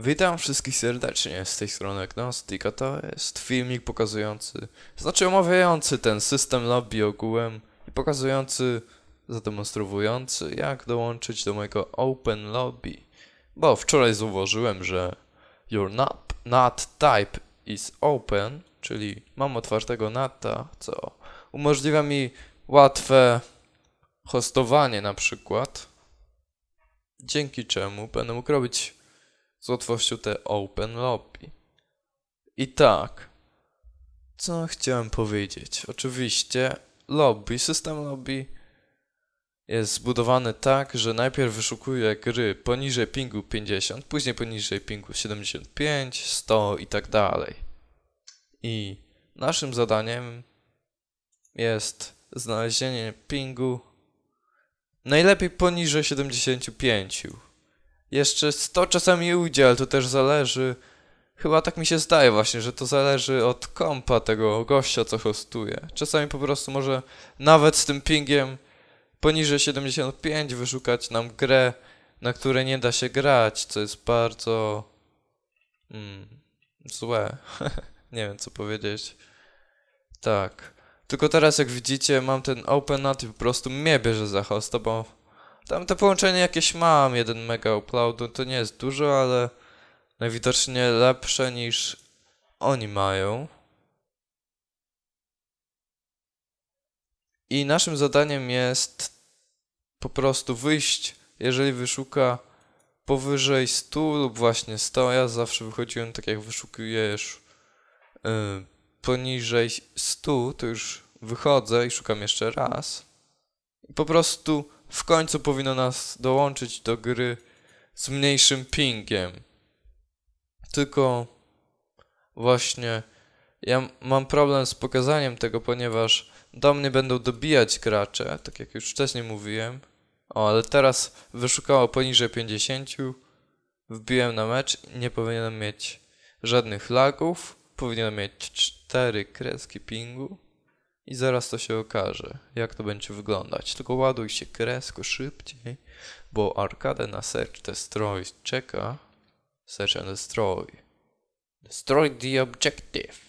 Witam wszystkich serdecznie z tej strony Agnostic, a to jest filmik pokazujący, znaczy omawiający ten system lobby ogółem i pokazujący, zademonstrowujący jak dołączyć do mojego Open Lobby. Bo wczoraj zauważyłem, że your NAT, NAT type is open, czyli mam otwartego NATA, co umożliwia mi łatwe hostowanie na przykład, dzięki czemu będę mógł robić z łatwością te open lobby. I tak, co chciałem powiedzieć? Oczywiście lobby, system lobby jest zbudowany tak, że najpierw wyszukuje gry poniżej pingu 50, później poniżej pingu 75, 100 i tak dalej. I naszym zadaniem jest znalezienie pingu najlepiej poniżej 75. Jeszcze 100 czasami ujdzie, ale to też zależy. Chyba tak mi się zdaje właśnie, że to zależy od kompa tego gościa, co hostuje. Czasami po prostu może nawet z tym pingiem poniżej 75 wyszukać nam grę, na której nie da się grać, co jest bardzo mm, złe. nie wiem co powiedzieć. Tak. Tylko teraz jak widzicie mam ten OpenNAT i po prostu mnie bierze za hosta, bo tam te połączenie jakieś mam, 1 mega uploadu, to nie jest dużo, ale najwidoczniej lepsze niż oni mają. I naszym zadaniem jest po prostu wyjść, jeżeli wyszuka powyżej 100 lub właśnie 100. Ja zawsze wychodziłem tak jak wyszukujesz yy, poniżej 100, to już wychodzę i szukam jeszcze raz. I po prostu w końcu powinno nas dołączyć do gry z mniejszym pingiem. Tylko właśnie ja mam problem z pokazaniem tego, ponieważ do mnie będą dobijać gracze, tak jak już wcześniej mówiłem. O, ale teraz wyszukało poniżej 50. Wbiłem na mecz i nie powinienem mieć żadnych lagów. Powinienem mieć 4 kreski pingu. I zaraz to się okaże, jak to będzie wyglądać. Tylko ładuj się kresko szybciej, bo arkadę na Search Destroy czeka. Search and Destroy. Destroy the objective.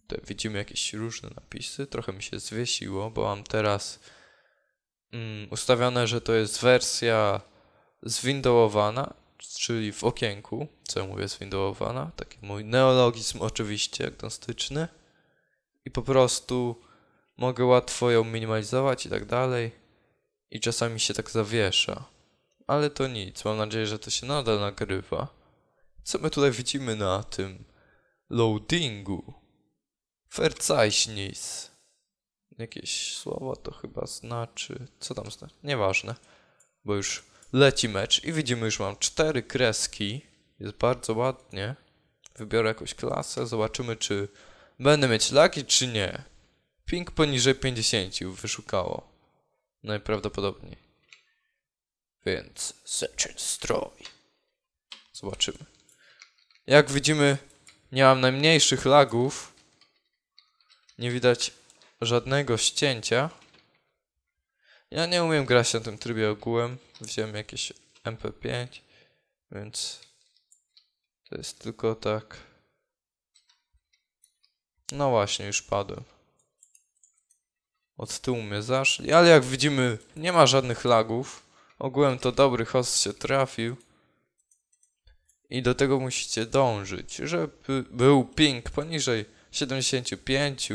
Tutaj widzimy jakieś różne napisy. Trochę mi się zwiesiło, bo mam teraz mm, ustawione, że to jest wersja zwindowowana, czyli w okienku. Co ja mówię zwindowowana? Taki mój neologizm oczywiście agnostyczny po prostu mogę łatwo ją minimalizować i tak dalej. I czasami się tak zawiesza. Ale to nic, mam nadzieję, że to się nadal nagrywa. Co my tutaj widzimy na tym loadingu? Verzeichnis. Jakieś słowo to chyba znaczy... Co tam znaczy? Nieważne. Bo już leci mecz i widzimy, już mam cztery kreski. Jest bardzo ładnie. Wybiorę jakąś klasę, zobaczymy czy Będę mieć laki czy nie? Ping poniżej 50 wyszukało. Najprawdopodobniej. Więc and destroy. Zobaczymy. Jak widzimy, nie mam najmniejszych lagów. Nie widać żadnego ścięcia. Ja nie umiem grać na tym trybie ogółem. Wziąłem jakieś MP5, więc to jest tylko tak no właśnie, już padłem. Od tyłu mnie zaszli, ale jak widzimy, nie ma żadnych lagów. Ogółem to dobry host się trafił. I do tego musicie dążyć, żeby był ping poniżej 75.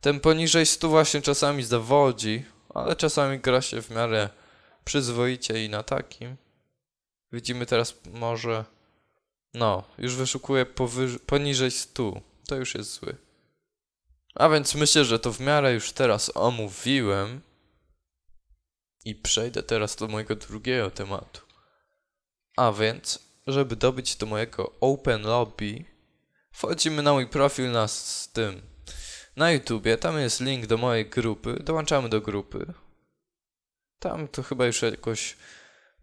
Ten poniżej 100 właśnie czasami zawodzi, ale czasami gra się w miarę przyzwoicie i na takim. Widzimy teraz może... No, już wyszukuję poniżej 100. To już jest zły. A więc myślę, że to w miarę już teraz omówiłem. I przejdę teraz do mojego drugiego tematu. A więc, żeby dobić do mojego Open Lobby, wchodzimy na mój profil na z tym na YouTubie. Tam jest link do mojej grupy. Dołączamy do grupy. Tam to chyba już jakoś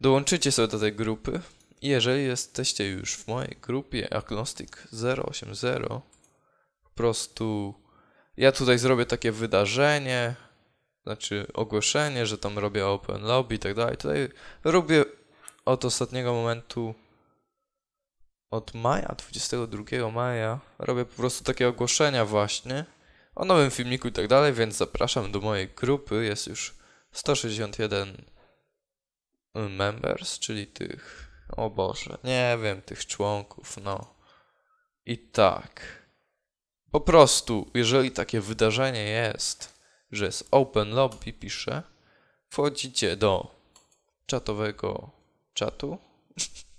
dołączycie sobie do tej grupy. Jeżeli jesteście już w mojej grupie Agnostic 080, po prostu ja tutaj zrobię takie wydarzenie, znaczy ogłoszenie, że tam robię open lobby i tak dalej. Tutaj robię od ostatniego momentu, od maja, 22 maja, robię po prostu takie ogłoszenia właśnie o nowym filmiku i tak dalej, więc zapraszam do mojej grupy. Jest już 161 members, czyli tych, o Boże, nie wiem, tych członków, no. I tak. Po prostu, jeżeli takie wydarzenie jest, że jest open lobby, pisze, wchodzicie do czatowego czatu,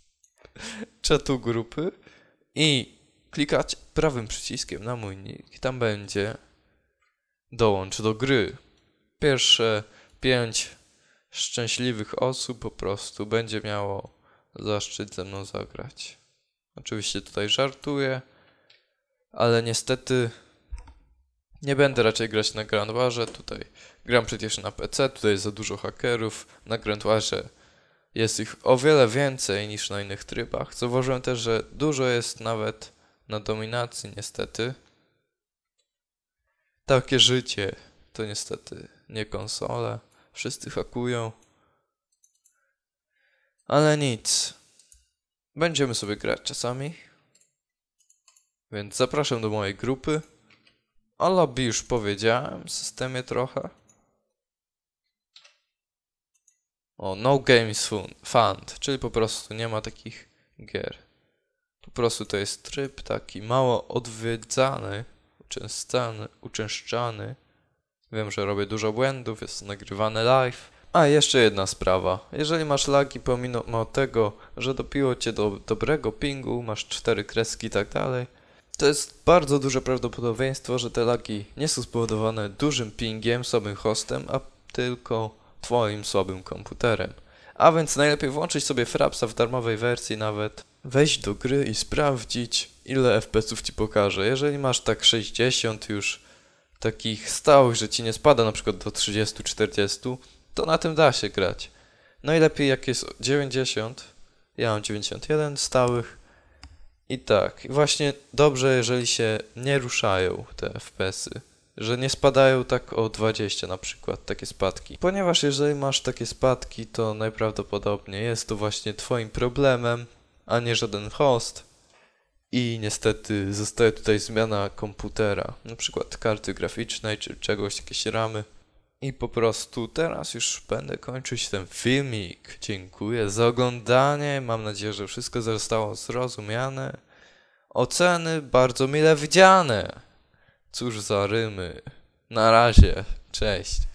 czatu grupy i klikacie prawym przyciskiem na mój nick tam będzie dołącz do gry. Pierwsze pięć szczęśliwych osób po prostu będzie miało zaszczyt ze mną zagrać. Oczywiście tutaj żartuję, ale niestety nie będę raczej grać na Grand Warze. Tutaj gram przecież na PC, tutaj jest za dużo hakerów. Na Grand Warze jest ich o wiele więcej niż na innych trybach. Zauważyłem też, że dużo jest nawet na dominacji, niestety. Takie życie to niestety nie konsole. Wszyscy hakują. Ale nic. Będziemy sobie grać czasami. Więc zapraszam do mojej grupy. O lobby już powiedziałem, systemie trochę. O, no games fun- fund, czyli po prostu nie ma takich gier. Po prostu to jest tryb taki mało odwiedzany, uczęszczany, uczęszczany. Wiem, że robię dużo błędów, jest nagrywany live. A jeszcze jedna sprawa. Jeżeli masz lagi pomimo tego, że dopiło cię do dobrego pingu, masz cztery kreski i tak dalej, to jest bardzo duże prawdopodobieństwo, że te lagi nie są spowodowane dużym pingiem, słabym hostem, a tylko twoim słabym komputerem. A więc najlepiej włączyć sobie Frapsa w darmowej wersji nawet, wejść do gry i sprawdzić ile FPS-ów ci pokaże. Jeżeli masz tak 60 już takich stałych, że ci nie spada na przykład do 30-40, to na tym da się grać. Najlepiej jak jest 90, ja mam 91 stałych i tak, właśnie dobrze jeżeli się nie ruszają te FPS-y, że nie spadają tak o 20 na przykład, takie spadki. Ponieważ jeżeli masz takie spadki, to najprawdopodobniej jest to właśnie twoim problemem, a nie żaden host. I niestety zostaje tutaj zmiana komputera, na przykład karty graficznej czy czegoś, jakieś ramy. I po prostu teraz już będę kończyć ten filmik. Dziękuję za oglądanie. Mam nadzieję, że wszystko zostało zrozumiane. Oceny bardzo mile widziane. Cóż za rymy. Na razie. Cześć.